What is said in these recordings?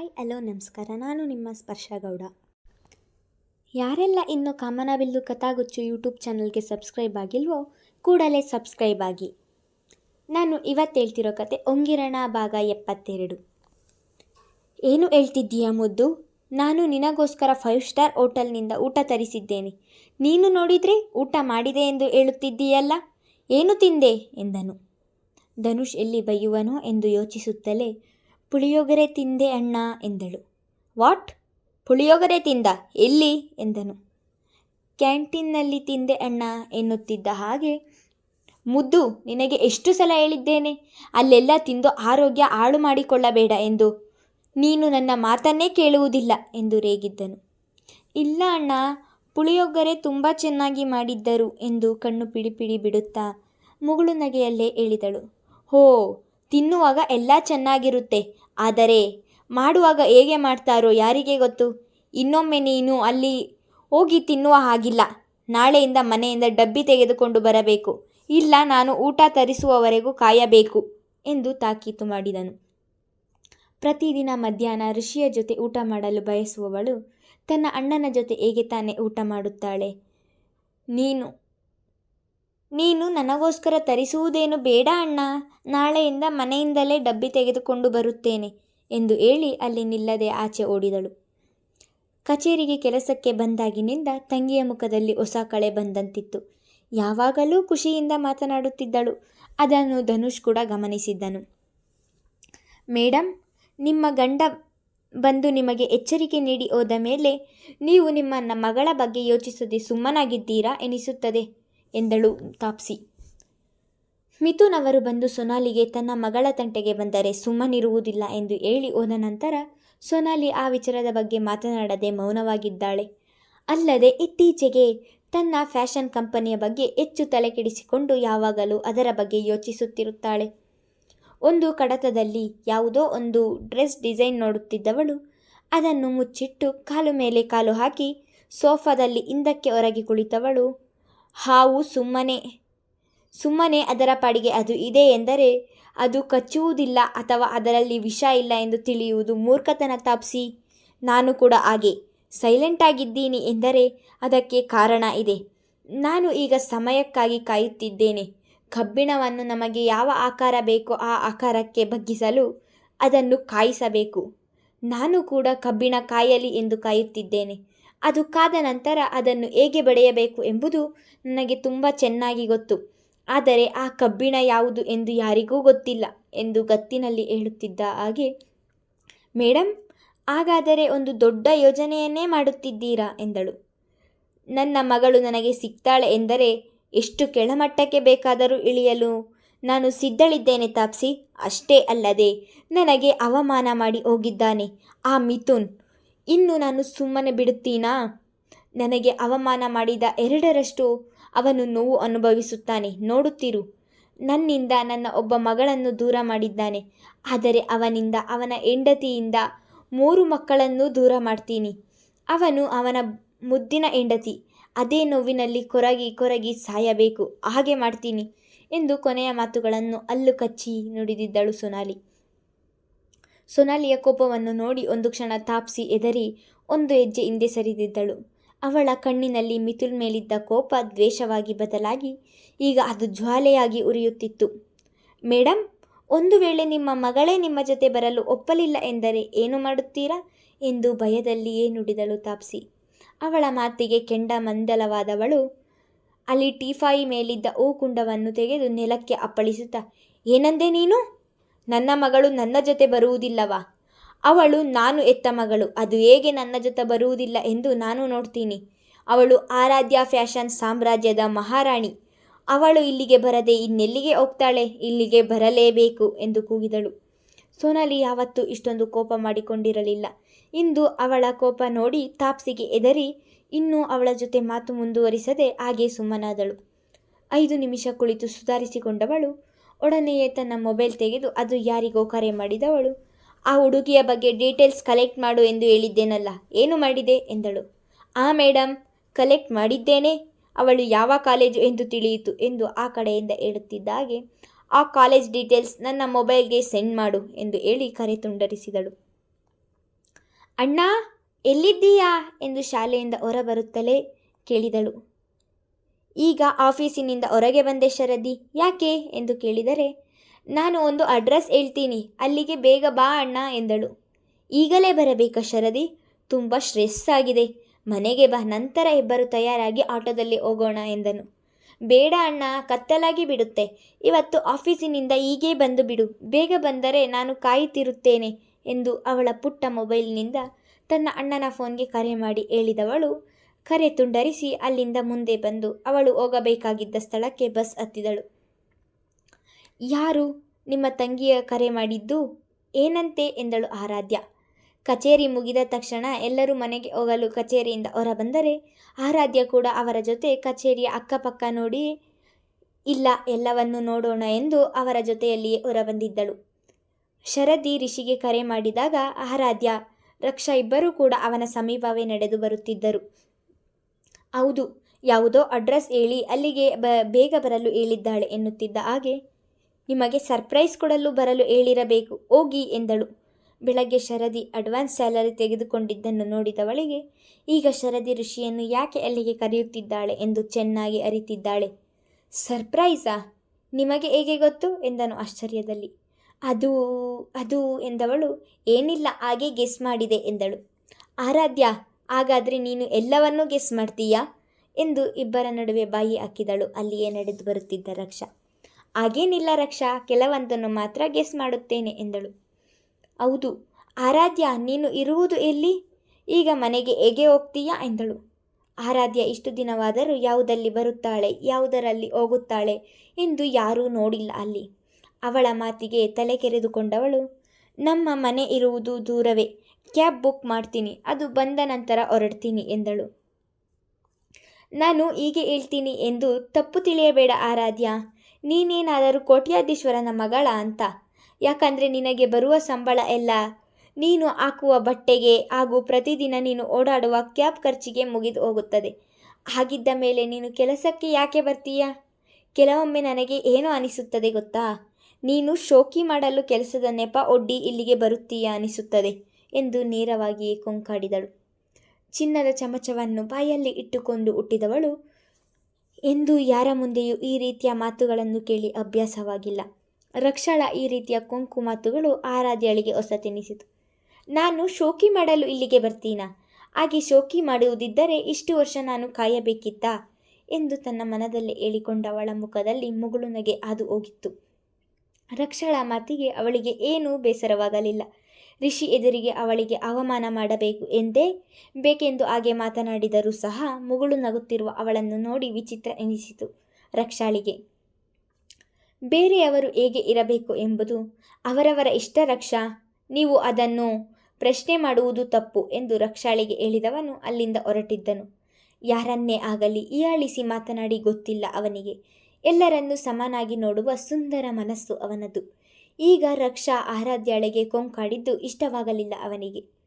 Hi, hello, ನಮಸ್ಕಾರ. ನಾನು ನಿಮ್ಮ ಸ್ಪರ್ಶ ಗೌಡ. ಯಾರೆಲ್ಲ ಇನ್ನು ಕಾಮನಬಿಲ್ಲು ಕಥಾಗುಚ್ಚು ಯೂಟ್ಯೂಬ್ ಚಾನಲ್ಗೆ ಸಬ್ಸ್ಕ್ರೈಬ್ ಆಗಿಲ್ವೋ, ಕೂಡಲೇ ಸಬ್ಸ್ಕ್ರೈಬ್ ಆಗಿ. ನಾನು ಇವತ್ತು ಹೇಳ್ತಿರೋ ಕತೆ ಒಂಗಿರಣ ಭಾಗ ಎಪ್ಪತ್ತೆರಡು. ಏನು ಹೇಳ್ತಿದ್ದೀಯಾ ಮುದ್ದು? ನಾನು ನಿನಗೋಸ್ಕರ ಫೈವ್ ಸ್ಟಾರ್ ಹೋಟೆಲ್ನಿಂದ ಊಟ ತರಿಸಿದ್ದೇನೆ. ನೀನು ನೋಡಿದರೆ ಊಟ ಮಾಡಿದೆ ಎಂದು ಹೇಳುತ್ತಿದ್ದೀಯಲ್ಲ? ಏನು ತಿಂದೆ? ಎಂದನು. ಧನುಷ್ ಎಲ್ಲಿ ಬೈಯುವನೋ ಎಂದು ಯೋಚಿಸುತ್ತಲೇ ಪುಳಿಯೋಗರೆ ತಿಂದೆ ಅಣ್ಣ ಎಂದಳು. ವಾಟ್? ಪುಳಿಯೋಗರೆ ತಿಂದ? ಎಲ್ಲಿ? ಎಂದನು. ಕ್ಯಾಂಟೀನ್ನಲ್ಲಿ ತಿಂದೆ ಅಣ್ಣ ಎನ್ನುತ್ತಿದ್ದ ಹಾಗೆ, ಮುದ್ದು, ನಿನಗೆ ಎಷ್ಟು ಸಲ ಹೇಳಿದ್ದೇನೆ? ಅಲ್ಲೆಲ್ಲ ತಿಂದು ಆರೋಗ್ಯ ಹಾಳು ಮಾಡಿಕೊಳ್ಳಬೇಡ ಎಂದು. ನೀನು ನನ್ನ ಮಾತನ್ನೇ ಕೇಳುವುದಿಲ್ಲ ಎಂದು ರೇಗಿದ್ದನು. ಇಲ್ಲ ಅಣ್ಣ, ಪುಳಿಯೋಗರೆ ತುಂಬ ಚೆನ್ನಾಗಿ ಮಾಡಿದ್ದರು ಎಂದು ಕಣ್ಣು ಪಿಡಿ ಪಿಡಿ ಬಿಡುತ್ತಾ ಮುಗುಳು ನಗೆಯಲ್ಲೇ ಹೇಳಿದಳು ಹೋ ತಿನ್ನುವಾಗ ಎಲ್ಲ ಚೆನ್ನಾಗಿರುತ್ತೆ. ಆದರೆ, ಮಾಡುವಾಗ ಹೇಗೆ ಮಾಡ್ತಾರೋ ಯಾರಿಗೆ ಗೊತ್ತು? ಇನ್ನೊಮ್ಮೆ ನೀನು ಅಲ್ಲಿ ಹೋಗಿ ತಿನ್ನುವ ಹಾಗಿಲ್ಲ. ನಾಳೆಯಿಂದ ಮನೆಯಿಂದ ಡಬ್ಬಿ ತೆಗೆದುಕೊಂಡು ಬರಬೇಕು. ಇಲ್ಲ, ನಾನು ಊಟ ತರಿಸುವವರೆಗೂ ಕಾಯಬೇಕು ಎಂದು ತಾಕೀತು ಮಾಡಿದನು. ಪ್ರತಿದಿನ ಮಧ್ಯಾಹ್ನ ಋಷಿಯ ಜೊತೆ ಊಟ ಮಾಡಲು ಬಯಸುವವಳು ತನ್ನ ಅಣ್ಣನ ಜೊತೆ ಹೇಗೆ ತಾನೇ ಊಟ ಮಾಡುತ್ತಾಳೆ? ನೀನು ನೀನು ನನಗೋಸ್ಕರ ತರಿಸುವುದೇನು ಬೇಡ ಅಣ್ಣ. ನಾಳೆಯಿಂದ ಮನೆಯಿಂದಲೇ ಡಬ್ಬಿ ತೆಗೆದುಕೊಂಡು ಬರುತ್ತೇನೆ ಎಂದು ಹೇಳಿ ಅಲ್ಲಿ ನಿಲ್ಲದೆ ಆಚೆ ಓಡಿದಳು. ಕಚೇರಿಗೆ ಕೆಲಸಕ್ಕೆ ಬಂದಾಗಿನಿಂದ ತಂಗಿಯ ಮುಖದಲ್ಲಿ ಹೊಸ ಕಳೆ ಬಂದಂತಿತ್ತು. ಯಾವಾಗಲೂ ಖುಷಿಯಿಂದ ಮಾತನಾಡುತ್ತಿದ್ದಳು. ಅದನ್ನು ಧನುಷ್ ಕೂಡ ಗಮನಿಸಿದ್ದನು. ಮೇಡಮ್ ನಿಮ್ಮ ಗಂಡ ಬಂದು ನಿಮಗೆ ಎಚ್ಚರಿಕೆ ನೀಡಿ ಹೋದ ಮೇಲೆ ನೀವು ನಿಮ್ಮ ಮಗಳ ಬಗ್ಗೆ ಯೋಚಿಸದೆ ಸುಮ್ಮನಾಗಿದ್ದೀರಾ ಎನಿಸುತ್ತದೆ. ಎಂದಳು ತಾಪ್ಸಿ. ಮಿಥುನ್ ಅವರು ಬಂದು ಸೊನಾಲಿಗೆ ತನ್ನ ಮಗಳ ತಂಟೆಗೆ ಬಂದರೆ ಸುಮ್ಮನಿರುವುದಿಲ್ಲ ಎಂದು ಹೇಳಿ ಹೋದ ನಂತರ ಸೊನಾಲಿ ಆ ವಿಚಾರದ ಬಗ್ಗೆ ಮಾತನಾಡದೆ ಮೌನವಾಗಿದ್ದಾಳೆ. ಅಲ್ಲದೆ ಇತ್ತೀಚೆಗೆ ತನ್ನ ಫ್ಯಾಷನ್ ಕಂಪನಿಯ ಬಗ್ಗೆ ಹೆಚ್ಚು ತಲೆಕೆಡಿಸಿಕೊಂಡು ಯಾವಾಗಲೂ ಅದರ ಬಗ್ಗೆ ಯೋಚಿಸುತ್ತಿರುತ್ತಾಳೆ. ಒಂದು ಕಡತದಲ್ಲಿ ಯಾವುದೋ ಒಂದು ಡ್ರೆಸ್ ಡಿಸೈನ್ ನೋಡುತ್ತಿದ್ದವಳು ಅದನ್ನು ಮುಚ್ಚಿಟ್ಟು ಕಾಲು ಮೇಲೆ ಕಾಲು ಹಾಕಿ ಸೋಫಾದಲ್ಲಿ ಹಿಂದಕ್ಕೆ ಹೊರಗೆ ಕುಳಿತವಳು. ಹಾವು ಸುಮ್ಮನೆ. ಸುಮ್ಮನೆ ಅದರ ಪಾಡಿಗೆ ಅದು ಇದೆ ಎಂದರೆ ಅದು ಕಚ್ಚುವುದಿಲ್ಲ ಅಥವಾ ಅದರಲ್ಲಿ ವಿಷ ಇಲ್ಲ ಎಂದು ತಿಳಿಯುವುದು ಮೂರ್ಖತನ ತಾಪ್ಸಿ. ನಾನು ಕೂಡ ಹಾಗೆ. ಸೈಲೆಂಟ್ ಆಗಿದ್ದೀನಿ ಎಂದರೆ ಅದಕ್ಕೆ ಕಾರಣ ಇದೆ. ನಾನು ಈಗ ಸಮಯಕ್ಕಾಗಿ ಕಾಯುತ್ತಿದ್ದೇನೆ. ಕಬ್ಬಿಣವನ್ನು ನಮಗೆ ಯಾವ ಆಕಾರ ಬೇಕೋ ಆ ಆಕಾರಕ್ಕೆ ಬಗ್ಗಿಸಲು ಅದನ್ನು ಕಾಯಿಸಬೇಕು. ನಾನು ಕೂಡ ಕಬ್ಬಿಣ ಕಾಯಲಿ ಎಂದು ಕಾಯುತ್ತಿದ್ದೇನೆ. ಅದು ಕಾದ ನಂತರ ಅದನ್ನು ಹೇಗೆ ಬಡೆಯಬೇಕು ಎಂಬುದು ನನಗೆ ತುಂಬ ಚೆನ್ನಾಗಿ ಗೊತ್ತು. ಆದರೆ ಆ ಕಬ್ಬಿಣ ಯಾವುದು ಎಂದು ಯಾರಿಗೂ ಗೊತ್ತಿಲ್ಲ ಎಂದು ಗತ್ತಿನಲ್ಲಿ ಹೇಳುತ್ತಿದ್ದ ಹಾಗೆ ಮೇಡಮ್ ಹಾಗಾದರೆ ಒಂದು ದೊಡ್ಡ ಯೋಜನೆಯನ್ನೇ ಮಾಡುತ್ತಿದ್ದೀರಾ? ಎಂದಳು. ನನ್ನ ಮಗಳು ನನಗೆ ಸಿಗ್ತಾಳೆ ಎಂದರೆ ಎಷ್ಟು ಕೆಳಮಟ್ಟಕ್ಕೆ ಬೇಕಾದರೂ ಇಳಿಯಲು. ನಾನು ಸಿದ್ಧಳಿದ್ದೇನೆ ತಾಪ್ಸಿ. ಅಷ್ಟೇ ಅಲ್ಲದೆ, ನನಗೆ ಅವಮಾನ ಮಾಡಿ ಹೋಗಿದ್ದಾನೆ. ಆ ಮಿಥುನ್ ಇನ್ನು ನಾನು ಸುಮ್ಮನೆ ಬಿಡುತ್ತೀನಾ? ನನಗೆ ಅವಮಾನ ಮಾಡಿದ ಎರಡರಷ್ಟು ಅವನು ನೋವು ಅನುಭವಿಸುತ್ತಾನೆ. ನೋಡುತ್ತಿರು. ನನ್ನಿಂದ ನನ್ನ ಒಬ್ಬ ಮಗಳನ್ನು ದೂರ ಮಾಡಿದ್ದಾನೆ. ಆದರೆ ಅವನಿಂದ, ಅವನ ಹೆಂಡತಿಯಿಂದ ಮೂರು ಮಕ್ಕಳನ್ನು ದೂರ ಮಾಡ್ತೀನಿ. ಅವನು ಅವನ ಮುದ್ದಿನ ಹೆಂಡತಿ. ಅದೇ ನೋವಿನಲ್ಲಿ ಕೊರಗಿ ಕೊರಗಿ ಸಾಯಬೇಕು. ಹಾಗೆ ಮಾಡ್ತೀನಿ ಎಂದು ಕೊನೆಯ ಮಾತುಗಳನ್ನು ಅಲ್ಲು ಕಚ್ಚಿ ನುಡಿದಿದ್ದಳು ಸೊನಾಲಿ. ಸೊನಾಲಿಯ ಕೋಪವನ್ನು ನೋಡಿ ಒಂದು ಕ್ಷಣ ತಾಪ್ಸಿ ಎದರಿ ಒಂದು ಹೆಜ್ಜೆ ಹಿಂದೆ ಸರಿದಿದ್ದಳು. ಅವಳ ಕಣ್ಣಿನಲ್ಲಿ ಮಿಥುಲ್ ಮೇಲಿದ್ದ ಕೋಪ ದ್ವೇಷವಾಗಿ ಬದಲಾಗಿ ಈಗ ಅದು ಜ್ವಾಲೆಯಾಗಿ ಉರಿಯುತ್ತಿತ್ತು. ಮೇಡಮ್ ಒಂದು ವೇಳೆ ನಿಮ್ಮ ಮಗಳೇ ನಿಮ್ಮ ಜೊತೆ ಬರಲು ಒಪ್ಪಲಿಲ್ಲ ಎಂದರೆ ಏನು ಮಾಡುತ್ತೀರಾ? ಎಂದು ಭಯದಲ್ಲಿಯೇ ನುಡಿದಳು ತಾಪ್ಸಿ. ಅವಳ ಮಾತಿಗೆ ಕೆಂಡ ಮಂದಲವಾದವಳು ಅಲ್ಲಿ ಟೀಫಾಯಿ ಮೇಲಿದ್ದ ಹೂಕುಂಡವನ್ನು ತೆಗೆದು ನೆಲಕ್ಕೆ ಅಪ್ಪಳಿಸುತ್ತಾ, ಏನಂದೆ ನೀನು? ನನ್ನ ಮಗಳು ನನ್ನ ಜೊತೆ ಬರುವುದಿಲ್ಲವಾ? ಅವಳು ನಾನು ಎತ್ತ ಮಗಳು, ಅದು ಹೇಗೆ ನನ್ನ ಜೊತೆ ಬರುವುದಿಲ್ಲ ಎಂದು ನಾನು ನೋಡ್ತೀನಿ. ಅವಳು ಆರಾಧ್ಯ ಫ್ಯಾಷನ್ ಸಾಮ್ರಾಜ್ಯದ ಮಹಾರಾಣಿ. ಅವಳು ಇಲ್ಲಿಗೆ ಬರದೆ ಇನ್ನೆಲ್ಲಿಗೆ ಹೋಗ್ತಾಳೆ? ಇಲ್ಲಿಗೆ ಬರಲೇಬೇಕು ಎಂದು ಕೂಗಿದಳು. ಸೋನಾಲಿ ಯಾವತ್ತೂ ಇಷ್ಟೊಂದು ಕೋಪ ಮಾಡಿಕೊಂಡಿರಲಿಲ್ಲ. ಇಂದು ಅವಳ ಕೋಪ ನೋಡಿ ತಾಪ್ಸಿಗೆ ಎದರಿ ಇನ್ನೂ ಅವಳ ಜೊತೆ ಮಾತು ಮುಂದುವರಿಸದೆ ಹಾಗೆ ಸುಮ್ಮನಾದಳು. ಐದು ನಿಮಿಷ ಕುಳಿತು ಸುಧಾರಿಸಿಕೊಂಡವಳು ಒಡನೆಯೇ ತನ್ನ ಮೊಬೈಲ್ ತೆಗೆದು ಅದು ಯಾರಿಗೋ ಕರೆ ಮಾಡಿದವಳು. ಆ ಹುಡುಗಿಯ ಬಗ್ಗೆ ಡೀಟೇಲ್ಸ್ ಕಲೆಕ್ಟ್ ಮಾಡು ಎಂದು ಹೇಳಿದ್ದೇನಲ್ಲ, ಏನು ಮಾಡಿದೆ ಎಂದಳು. ಆ ಮೇಡಮ್ ಕಲೆಕ್ಟ್ ಮಾಡಿದ್ದೇನೆ, ಅವಳು ಯಾವ ಕಾಲೇಜು ಎಂದು ತಿಳಿಯಿತು ಎಂದು ಆ ಕಡೆಯಿಂದ ಹೇಳುತ್ತಿದ್ದಾಗೆ, ಆ ಕಾಲೇಜ್ ಡೀಟೇಲ್ಸ್ ನನ್ನ ಮೊಬೈಲ್ಗೆ ಸೆಂಡ್ ಮಾಡು ಎಂದು ಹೇಳಿ ಕರೆ ತುಂಡರಿಸಿದಳು. ಅಣ್ಣ, ಎಲ್ಲಿದ್ದೀಯಾ ಎಂದು ಶಾಲೆಯಿಂದ ಹೊರಬರುತ್ತಲೇ ಕೇಳಿದಳು. ಈಗ ಆಫೀಸಿನಿಂದ ಹೊರಗೆ ಬಂದೆ, ಶರದಿ. ಯಾಕೆ? ಎಂದು ಕೇಳಿದರೆ, ನಾನು ಒಂದು ಅಡ್ರೆಸ್ ಹೇಳ್ತೀನಿ, ಅಲ್ಲಿಗೆ ಬೇಗ ಬಾ ಅಣ್ಣ ಎಂದಳು. ಈಗಲೇ ಬರಬೇಕಾ, ಶರದಿ? ತುಂಬ ಸ್ಟ್ರೆಸ್ ಆಗಿದೆ. ಮನೆಗೆ ಬಾ, ನಂತರ ಇಬ್ಬರು ತಯಾರಾಗಿ ಆಟೋದಲ್ಲಿ ಹೋಗೋಣ ಎಂದನು. ಬೇಡ ಅಣ್ಣ, ಕತ್ತಲಾಗಿ ಬಿಡುತ್ತೆ. ಇವತ್ತು ಆಫೀಸಿನಿಂದ ಈಗೇ ಬಂದು ಬಿಡು. ಬೇಗ ಬಂದರೆ ನಾನು ಕಾಯುತ್ತಿರುತ್ತೇನೆ ಎಂದು ಅವಳ ಪುಟ್ಟ ಮೊಬೈಲ್ನಿಂದ ತನ್ನ ಅಣ್ಣನ ಫೋನ್ಗೆ ಕರೆ ಮಾಡಿ ಹೇಳಿದವಳು ಕರೆ ತುಂಡರಿಸಿ ಅಲ್ಲಿಂದ ಮುಂದೆ ಬಂದು ಅವಳು ಹೋಗಬೇಕಾಗಿದ್ದ ಸ್ಥಳಕ್ಕೆ ಬಸ್ ಹತ್ತಿದಳು. ಯಾರು ನಿಮ್ಮ ತಂಗಿಯ ಕರೆ ಮಾಡಿದ್ದು? ಏನಂತೆ? ಎಂದಳು ಆರಾಧ್ಯ. ಕಚೇರಿ ಮುಗಿದ ತಕ್ಷಣ ಎಲ್ಲರೂ ಮನೆಗೆ ಹೋಗಲು ಕಚೇರಿಯಿಂದ ಹೊರಬಂದರೆ ಆರಾಧ್ಯ ಕೂಡ ಅವರ ಜೊತೆ ಕಚೇರಿಯ ಅಕ್ಕಪಕ್ಕ ನೋಡಿ, ಇಲ್ಲ ಎಲ್ಲವನ್ನು ನೋಡೋಣ ಎಂದು ಅವರ ಜೊತೆಯಲ್ಲಿಯೇ ಹೊರಬಂದಿದ್ದಳು. ಶರದಿ ಋಷಿಗೆ ಕರೆ ಮಾಡಿದಾಗ ಆರಾಧ್ಯ, ರಕ್ಷಾ ಇಬ್ಬರೂ ಕೂಡ ಅವನ ಸಮೀಪವೇ ನಡೆದು ಬರುತ್ತಿದ್ದರು. ಹೌದು, ಯಾವುದೋ ಅಡ್ರೆಸ್ ಹೇಳಿ ಅಲ್ಲಿಗೆ ಬ, ಬೇಗ ಬರಲು ಹೇಳಿದ್ದಾಳೆ ಎನ್ನುತ್ತಿದ್ದ ಹಾಗೆ, ನಿಮಗೆ ಸರ್ಪ್ರೈಸ್ ಕೊಡಲು ಬರಲು ಹೇಳಿರಬೇಕು, ಹೋಗಿ ಎಂದಳು. ಬೆಳಗ್ಗೆ ಶರದಿ ಅಡ್ವಾನ್ಸ್ ಸ್ಯಾಲರಿ ತೆಗೆದುಕೊಂಡಿದ್ದನ್ನು ನೋಡಿದವಳಿಗೆ, ಈಗ ಶರದಿ ಋಷಿಯನ್ನು ಯಾಕೆ ಅಲ್ಲಿಗೆ ಕರೆಯುತ್ತಿದ್ದಾಳೆ ಎಂದು ಚೆನ್ನಾಗಿ ಅರಿತಿದ್ದಾಳೆ. ಸರ್ಪ್ರೈಸಾ? ನಿಮಗೆ ಹೇಗೆ ಗೊತ್ತು? ಎಂದನು ಆಶ್ಚರ್ಯದಲ್ಲಿ. ಅದು ಅದು ಎಂದವಳು, ಏನಿಲ್ಲ, ಹಾಗೆ ಗೆಸ್ ಮಾಡಿದೆ ಎಂದಳು. ಆರಾಧ್ಯ ಹಾಗಾದರೆ ನೀನು ಎಲ್ಲವನ್ನೂ ಗೆಸ್ ಮಾಡ್ತೀಯಾ? ಎಂದು ಇಬ್ಬರ ನಡುವೆ ಬಾಯಿ ಹಾಕಿದಳು. ಅಲ್ಲಿಯೇ ನಡೆದು ಬರುತ್ತಿದ್ದ ರಕ್ಷಾ. ಹಾಗೇನಿಲ್ಲ ರಕ್ಷಾ ಕೆಲವೊಂದನ್ನು ಮಾತ್ರ ಗೆಸ್ ಮಾಡುತ್ತೇನೆ ಎಂದಳು. ಹೌದು, ಆರಾಧ್ಯ, ನೀನು ಇರುವುದು ಎಲ್ಲಿ? ಈಗ ಮನೆಗೆ ಹೇಗೆ ಹೋಗ್ತೀಯಾ ಎಂದಳು. ಆರಾಧ್ಯ, ಇಷ್ಟು ದಿನವಾದರೂ ಯಾವುದಲ್ಲಿ ಬರುತ್ತಾಳೆ, ಯಾವುದರಲ್ಲಿ ಹೋಗುತ್ತಾಳೆ ಎಂದು ಯಾರೂ ನೋಡಿಲ್ಲ ಅಲ್ಲಿ. ಅವಳ ಮಾತಿಗೆ ತಲೆ ಕೆರೆದುಕೊಂಡವಳು ನಮ್ಮ ಮನೆ ಇರುವುದು ದೂರವೇ ಕ್ಯಾಬ್ ಬುಕ್ ಮಾಡ್ತೀನಿ. ಅದು ಬಂದ ನಂತರ ಹೊರಡ್ತೀನಿ ಎಂದಳು. ನಾನು ಹೀಗೆ ಹೇಳ್ತೀನಿ ಎಂದು ತಪ್ಪು ತಿಳಿಯಬೇಡ ಆರಾಧ್ಯ. ನೀನೇನಾದರೂ ಕೋಟ್ಯಾಧೀಶ್ವರನ ಮಗಳ ಅಂತ. ಯಾಕಂದರೆ ನಿನಗೆ ಬರುವ ಸಂಬಳ ಎಲ್ಲ. ನೀನು ಹಾಕುವ ಬಟ್ಟೆಗೆ ಹಾಗೂ ಪ್ರತಿದಿನ ನೀನು ಓಡಾಡುವ ಕ್ಯಾಬ್ ಖರ್ಚಿಗೆ ಮುಗಿದು ಹೋಗುತ್ತದೆ. ಹಾಗಿದ್ದ ಮೇಲೆ ನೀನು ಕೆಲಸಕ್ಕೆ ಯಾಕೆ ಬರ್ತೀಯ? ಕೆಲವೊಮ್ಮೆ ನನಗೆ ಏನು ಅನಿಸುತ್ತದೆ ಗೊತ್ತಾ? ನೀನು ಶೋಕಿ ಮಾಡಲು ಕೆಲಸದ ನೆಪ ಒಡ್ಡಿ ಇಲ್ಲಿಗೆ ಬರುತ್ತೀಯ ಅನಿಸುತ್ತದೆ. ಎಂದು ನೇರವಾಗಿಯೇ ಕೊಂಕಾಡಿದಳು. ಚಿನ್ನದ ಚಮಚವನ್ನು ಬಾಯಲ್ಲಿ ಇಟ್ಟುಕೊಂಡು ಹುಟ್ಟಿದವಳು. ಎಂದು ಯಾರ ಮುಂದೆಯೂ ಈ ರೀತಿಯ ಮಾತುಗಳನ್ನು ಕೇಳಿ ಅಭ್ಯಾಸವಾಗಿಲ್ಲ. ರಕ್ಷಳ ಈ ರೀತಿಯ ಕೊಂಕು ಮಾತುಗಳು ಆರಾಧ್ಯಳಿಗೆ ಹೊಸತೆನಿಸಿತು. ನಾನು ಶೋಕಿ ಮಾಡಲು ಇಲ್ಲಿಗೆ ಬರ್ತೀನಾ? ಹಾಗೆ ಶೋಕಿ ಮಾಡುವುದಿದ್ದರೆ ಇಷ್ಟು ವರ್ಷ ನಾನು ಕಾಯಬೇಕಿತ್ತ? ಎಂದು ತನ್ನ ಮನದಲ್ಲೇ ಹೇಳಿಕೊಂಡವಳ ಮುಖದಲ್ಲಿ ಮುಗುಳುನಗೆ ಹಾದು ಹೋಗಿತ್ತು. ರಕ್ಷಳ ಮಾತಿಗೆ ಅವಳಿಗೆ ಏನೂ ಬೇಸರವಾಗಲಿಲ್ಲ. ರಿಷಿ ಎದುರಿಗೆ ಅವಳಿಗೆ ಅವಮಾನ ಮಾಡಬೇಕು ಎಂದೇ, ಬೇಕೆಂದು ಹಾಗೆ ಮಾತನಾಡಿದರೂ ಸಹ ಮುಗುಳು ನಗುತ್ತಿರುವ ಅವಳನ್ನು ನೋಡಿ ವಿಚಿತ್ರ ಎನಿಸಿತು ರಕ್ಷಾಳಿಗೆ. ಬೇರೆಯವರು ಹೇಗೆ ಇರಬೇಕು ಎಂಬುದು ಅವರವರ ಇಷ್ಟ ರಕ್ಷಾ, ನೀವು ಅದನ್ನು ಪ್ರಶ್ನೆ ಮಾಡುವುದು ತಪ್ಪು ಎಂದು ರಕ್ಷಾಳಿಗೆ ಹೇಳಿದವನು ಅಲ್ಲಿಂದ ಹೊರಟಿದ್ದನು. ಯಾರನ್ನೇ ಆಗಲಿ ಹೀಯಾಳಿಸಿ ಮಾತನಾಡಿ ಗೊತ್ತಿಲ್ಲ ಅವನಿಗೆ. ಎಲ್ಲರನ್ನೂ ಸಮನಾಗಿ ನೋಡುವ ಸುಂದರ ಮನಸ್ಸು ಅವನದು. ಈಗ ರಕ್ಷಾ ಆರಾಧ್ಯಾಳೆಗೆ ಕೊಂಕಾಡಿದ್ದು ಇಷ್ಟವಾಗಲಿಲ್ಲ ಅವನಿಗೆ.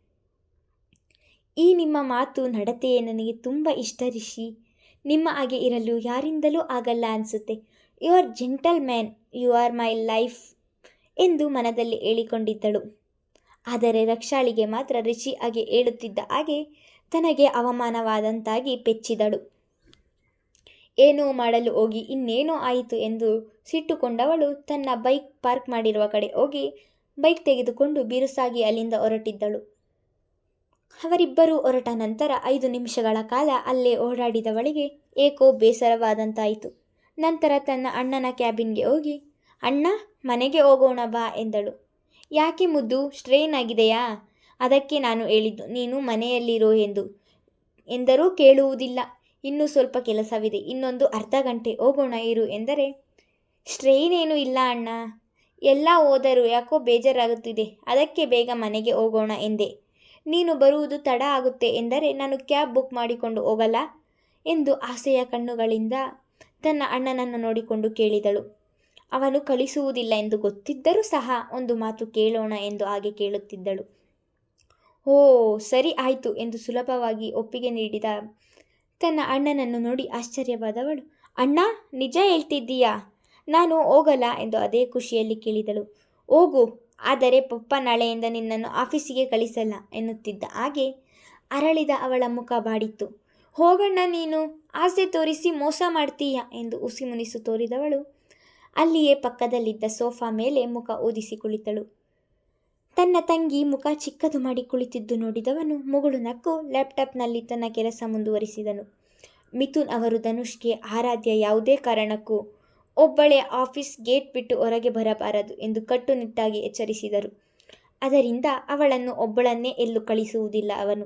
ಈ ನಿಮ್ಮ ಮಾತು ನಡತೆಯೇ ನನಗೆ ತುಂಬ ಇಷ್ಟ ರಿಷಿ. ನಿಮ್ಮ ಹಾಗೆ ಇರಲು ಯಾರಿಂದಲೂ ಆಗಲ್ಲ ಅನಿಸುತ್ತೆ. You are gentleman you are my life ಎಂದು ಮನದಲ್ಲಿ ಹೇಳಿಕೊಂಡಿದ್ದಳು. ಆದರೆ ರಕ್ಷಾಳಿಗೆ ಮಾತ್ರ ರಿಷಿ ಹಾಗೆ ಹೇಳುತ್ತಿದ್ದ ಹಾಗೆ ತನಗೆ ಅವಮಾನವಾದಂತಾಗಿ ಪೆಚ್ಚಿದಳು. ಏನೋ ಮಾಡಲು ಹೋಗಿ ಇನ್ನೇನೋ ಆಯಿತು ಎಂದು ಸಿಟ್ಟುಕೊಂಡವಳು ತನ್ನ ಬೈಕ್ ಪಾರ್ಕ್ ಮಾಡಿರುವ ಕಡೆ ಹೋಗಿ ಬೈಕ್ ತೆಗೆದುಕೊಂಡು ಬಿರುಸಾಗಿ ಅಲ್ಲಿಂದ ಹೊರಟಿದ್ದಳು. ಅವರಿಬ್ಬರೂ ಹೊರಟ ನಂತರ ಐದು ನಿಮಿಷಗಳ ಕಾಲ ಅಲ್ಲೇ ಓಡಾಡಿದವಳಿಗೆ ಏಕೋ ಬೇಸರವಾದಂತಾಯಿತು. ನಂತರ ತನ್ನ ಅಣ್ಣನ ಕ್ಯಾಬಿನ್ಗೆ ಹೋಗಿ, ಅಣ್ಣ, ಮನೆಗೆ ಹೋಗೋಣ ಬಾ ಎಂದಳು. ಯಾಕೆ ಮುದ್ದು, ಸ್ಟ್ರೇನ್ ಆಗಿದೆಯಾ? ಅದಕ್ಕೆ ನಾನು ಹೇಳಿದ್ದು, ನೀನು ಮನೆಯಲ್ಲಿರೋ ಎಂದು, ಎಂದರೂ ಕೇಳುವುದಿಲ್ಲ. ಇನ್ನೂ ಸ್ವಲ್ಪ ಕೆಲಸವಿದೆ. ಇನ್ನೊಂದು ಅರ್ಧ ಗಂಟೆ ಹೋಗೋಣ ಇರು ಎಂದರೆ ಸ್ಟ್ರೈನ್ ಏನೂ ಇಲ್ಲ ಅಣ್ಣ. ಎಲ್ಲ ಹೋದರೂ ಯಾಕೋ ಬೇಜಾರಾಗುತ್ತಿದೆ. ಅದಕ್ಕೆ ಬೇಗ ಮನೆಗೆ ಹೋಗೋಣ ಎಂದೆ. ನೀನು ಬರುವುದು ತಡ ಆಗುತ್ತೆ ಎಂದರೆ, ನಾನು ಕ್ಯಾಬ್ ಬುಕ್ ಮಾಡಿಕೊಂಡು ಹೋಗಲ್ಲ ಎಂದು ಆಸೆಯ ಕಣ್ಣುಗಳಿಂದ ತನ್ನ ಅಣ್ಣನನ್ನು ನೋಡಿಕೊಂಡು ಕೇಳಿದಳು. ಅವನು ಕಳಿಸುವುದಿಲ್ಲ ಎಂದು ಗೊತ್ತಿದ್ದರೂ ಸಹ ಒಂದು ಮಾತು ಕೇಳೋಣ ಎಂದು ಹಾಗೆ ಕೇಳುತ್ತಿದ್ದಳು. ಓ, ಸರಿ ಆಯಿತು ಎಂದು ಸುಲಭವಾಗಿ ಒಪ್ಪಿಗೆ ನೀಡಿದ ತನ್ನ ಅಣ್ಣನನ್ನು ನೋಡಿ ಆಶ್ಚರ್ಯವಾದವಳು. ಅಣ್ಣ, ನಿಜ ಹೇಳ್ತಿದ್ದೀಯಾ? ನಾನು ಹೋಗಲ್ಲ ಎಂದು ಅದೇ ಖುಷಿಯಲ್ಲಿ ಕೇಳಿದಳು. ಹೋಗು, ಆದರೆ ಪಪ್ಪ ನಾಳೆಯಿಂದ ನಿನ್ನನ್ನು ಆಫೀಸಿಗೆ ಕಳಿಸಲ್ಲ ಎನ್ನುತ್ತಿದ್ದ ಹಾಗೆ ಅರಳಿದ ಅವಳ ಮುಖ ಬಾಡಿತ್ತು. ಹೋಗಣ್ಣ ನೀನು ಆಸೆ ತೋರಿಸಿ ಮೋಸ ಮಾಡ್ತೀಯ? ಎಂದು ಉಸಿ ಮುನಿಸು ತೋರಿದವಳು. ಅಲ್ಲಿಯೇ ಪಕ್ಕದಲ್ಲಿದ್ದ ಸೋಫಾ ಮೇಲೆ ಮುಖ ಊದಿಸಿ ಕುಳಿತಳು. ತನ್ನ ತಂಗಿ ಮುಖ ಚಿಕ್ಕದು ಮಾಡಿ ಕುಳಿತಿದ್ದು ನೋಡಿದವನು ಮುಗುಳು ನಕ್ಕು ಲ್ಯಾಪ್ಟಾಪ್ನಲ್ಲಿ ತನ್ನ ಕೆಲಸ ಮುಂದುವರಿಸಿದನು. ಮಿಥುನ್ ಅವರು ಧನುಷ್ಗೆ ಆರಾಧ್ಯ ಯಾವುದೇ ಕಾರಣಕ್ಕೂ ಒಬ್ಬಳೇ ಆಫೀಸ್ ಗೇಟ್ ಬಿಟ್ಟು ಹೊರಗೆ ಬರಬಾರದು ಎಂದು ಕಟ್ಟುನಿಟ್ಟಾಗಿ ಎಚ್ಚರಿಸಿದರು. ಅದರಿಂದ ಅವಳನ್ನು ಒಬ್ಬಳನ್ನೇ ಎಲ್ಲೂ ಕಳಿಸುವುದಿಲ್ಲ ಅವನು.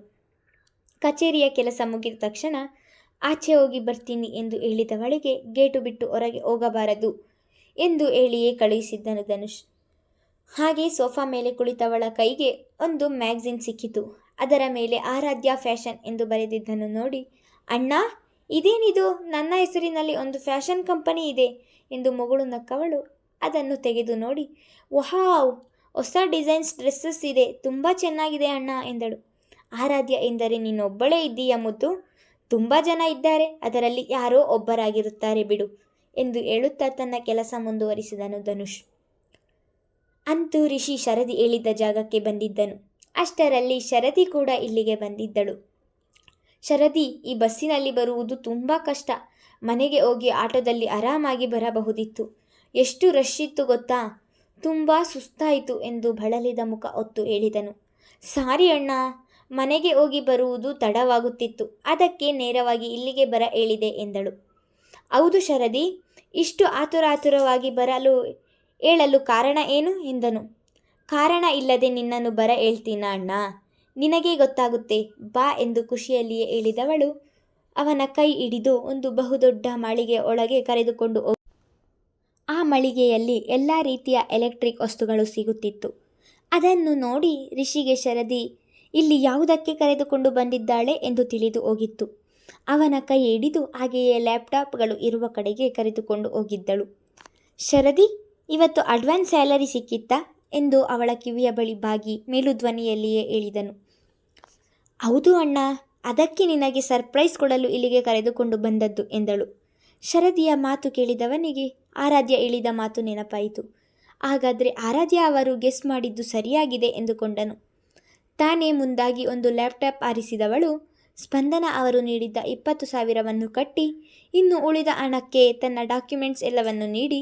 ಕಚೇರಿಯ ಕೆಲಸ ಮುಗಿದ ತಕ್ಷಣ, ಆಚೆ ಹೋಗಿ ಬರ್ತೀನಿ ಎಂದು ಹೇಳಿದವಳಿಗೆ ಗೇಟು ಬಿಟ್ಟು ಹೊರಗೆ ಹೋಗಬಾರದು ಎಂದು ಹೇಳಿಯೇ ಕಳುಹಿಸಿದ್ದನು ಧನುಷ್. ಹಾಗೆ ಸೋಫಾ ಮೇಲೆ ಕುಳಿತವಳ ಕೈಗೆ ಒಂದು ಮ್ಯಾಗ್ಝಿನ್ ಸಿಕ್ಕಿತು. ಅದರ ಮೇಲೆ ಆರಾಧ್ಯ ಫ್ಯಾಷನ್ ಎಂದು ಬರೆದಿದ್ದನ್ನು ನೋಡಿ, ಅಣ್ಣ, ಇದೇನಿದು? ನನ್ನ ಹೆಸರಿನಲ್ಲಿ ಒಂದು ಫ್ಯಾಷನ್ ಕಂಪನಿ ಇದೆ ಎಂದು ಮಗಳು ನಕ್ಕವಳು. ಅದನ್ನು ತೆಗೆದು ನೋಡಿ ವಹಾವ್ ಹೊಸ ಡಿಸೈನ್ಸ್ ಡ್ರೆಸ್ಸಸ್ ಇದೆ. ತುಂಬ ಚೆನ್ನಾಗಿದೆ ಅಣ್ಣ ಎಂದಳು. ಆರಾಧ್ಯ ಎಂದರೆ ನೀನೊಬ್ಬಳೇ ಇದ್ದೀಯ ಮುದ್ದು. ತುಂಬ ಜನ ಇದ್ದಾರೆ. ಅದರಲ್ಲಿ ಯಾರೋ ಒಬ್ಬರಾಗಿರುತ್ತಾರೆ ಬಿಡು ಎಂದು ಹೇಳುತ್ತಾ ತನ್ನ ಕೆಲಸ ಮುಂದುವರಿಸಿದನು ಧನುಷ್. ಅಂತೂ ಋಷಿ ಶರದಿ ಹೇಳಿದ್ದ ಜಾಗಕ್ಕೆ ಬಂದಿದ್ದನು. ಅಷ್ಟರಲ್ಲಿ ಶರದಿ ಕೂಡ ಇಲ್ಲಿಗೆ ಬಂದಿದ್ದಳು. ಶರದಿ, ಈ ಬಸ್ಸಿನಲ್ಲಿ ಬರುವುದು ತುಂಬ ಕಷ್ಟ. ಮನೆಗೆ ಹೋಗಿ ಆಟೋದಲ್ಲಿ ಆರಾಮಾಗಿ ಬರಬಹುದಿತ್ತು. ಎಷ್ಟು ರಶ್ ಇತ್ತು ಗೊತ್ತಾ? ತುಂಬ ಸುಸ್ತಾಯಿತು ಎಂದು ಬಳಲಿದ ಮುಖ ಹೊತ್ತು ಹೇಳಿದನು. ಸಾರಿ ಅಣ್ಣ, ಮನೆಗೆ ಹೋಗಿ ಬರುವುದು ತಡವಾಗುತ್ತಿತ್ತು. ಅದಕ್ಕೆ ನೇರವಾಗಿ ಇಲ್ಲಿಗೆ ಬರ ಹೇಳಿದೆ ಎಂದಳು. ಹೌದು ಶರದಿ, ಇಷ್ಟು ಆತುರಾತುರವಾಗಿ ಬರಲು ಹೇಳಲು ಕಾರಣ ಏನು? ಎಂದನು. ಕಾರಣ ಇಲ್ಲದೆ ನಿನ್ನನ್ನು ಬರ ಹೇಳ್ತೀನ ಅಣ್ಣ. ನಿನಗೇ ಗೊತ್ತಾಗುತ್ತೆ. ಬಾ ಎಂದು ಖುಷಿಯಲ್ಲಿಯೇ ಹೇಳಿದವಳು. ಅವನ ಕೈ ಹಿಡಿದು ಒಂದು ಬಹುದೊಡ್ಡ ಮಳಿಗೆ ಒಳಗೆ ಕರೆದುಕೊಂಡು ಆ ಮಳಿಗೆಯಲ್ಲಿ ಎಲ್ಲ ರೀತಿಯ ಎಲೆಕ್ಟ್ರಿಕ್ ವಸ್ತುಗಳು ಸಿಗುತ್ತಿತ್ತು. ಅದನ್ನು ನೋಡಿ ರಿಷಿಗೆ ಶರದಿ, ಇಲ್ಲಿ ಯಾವುದಕ್ಕೆ ಕರೆದುಕೊಂಡು ಬಂದಿದ್ದಾಳೆ? ಎಂದು ತಿಳಿದು ಹೋಗಿತ್ತು. ಅವನ ಕೈ ಹಿಡಿದು ಹಾಗೆಯೇ ಲ್ಯಾಪ್ಟಾಪ್ಗಳು ಇರುವ ಕಡೆಗೆ ಕರೆದುಕೊಂಡು ಹೋಗಿದ್ದಳು. ಶರದಿ ಇವತ್ತು ಅಡ್ವಾನ್ಸ್ ಸ್ಯಾಲರಿ ಸಿಕ್ಕಿತ್ತಾ? ಎಂದು ಅವಳ ಕಿವಿಯ ಬಳಿ ಬಾಗಿ ಮೇಲುಧ್ವನಿಯಲ್ಲಿಯೇ ಹೇಳಿದನು. ಹೌದು ಅಣ್ಣ, ಅದಕ್ಕೆ ನಿನಗೆ ಸರ್ಪ್ರೈಸ್ ಕೊಡಲು ಇಲ್ಲಿಗೆ ಕರೆದುಕೊಂಡು ಬಂದದ್ದು ಎಂದಳು. ಶರದಿಯ ಮಾತು ಕೇಳಿದವನಿಗೆ ಆರಾಧ್ಯ ಹೇಳಿದ ಮಾತು ನೆನಪಾಯಿತು. ಹಾಗಾದರೆ ಆರಾಧ್ಯ ಅವರು ಗೆಸ್ ಮಾಡಿದ್ದು ಸರಿಯಾಗಿದೆ ಎಂದುಕೊಂಡನು. ತಾನೇ ಮುಂದಾಗಿ ಒಂದು ಲ್ಯಾಪ್ಟಾಪ್ ಆರಿಸಿದವಳು, ಸ್ಪಂದನ ಅವರು ನೀಡಿದ್ದ ಇಪ್ಪತ್ತು ಸಾವಿರವನ್ನು ಕಟ್ಟಿ, ಇನ್ನು ಉಳಿದ ಹಣಕ್ಕೆ ತನ್ನ ಡಾಕ್ಯುಮೆಂಟ್ಸ್ ಎಲ್ಲವನ್ನು ನೀಡಿ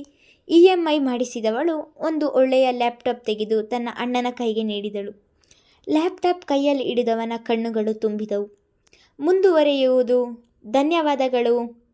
ಇ ಎಂ ಐ ಮಾಡಿಸಿದವಳು ಒಂದು ಒಳ್ಳೆಯ ಲ್ಯಾಪ್ಟಾಪ್ ತೆಗೆದು ತನ್ನ ಅಣ್ಣನ ಕೈಗೆ ನೀಡಿದಳು. ಲ್ಯಾಪ್ಟಾಪ್ ಕೈಯಲ್ಲಿ ಹಿಡಿದವನ ಕಣ್ಣುಗಳು ತುಂಬಿದವು. ಮುಂದುವರೆಯುವುದು. ಧನ್ಯವಾದಗಳು.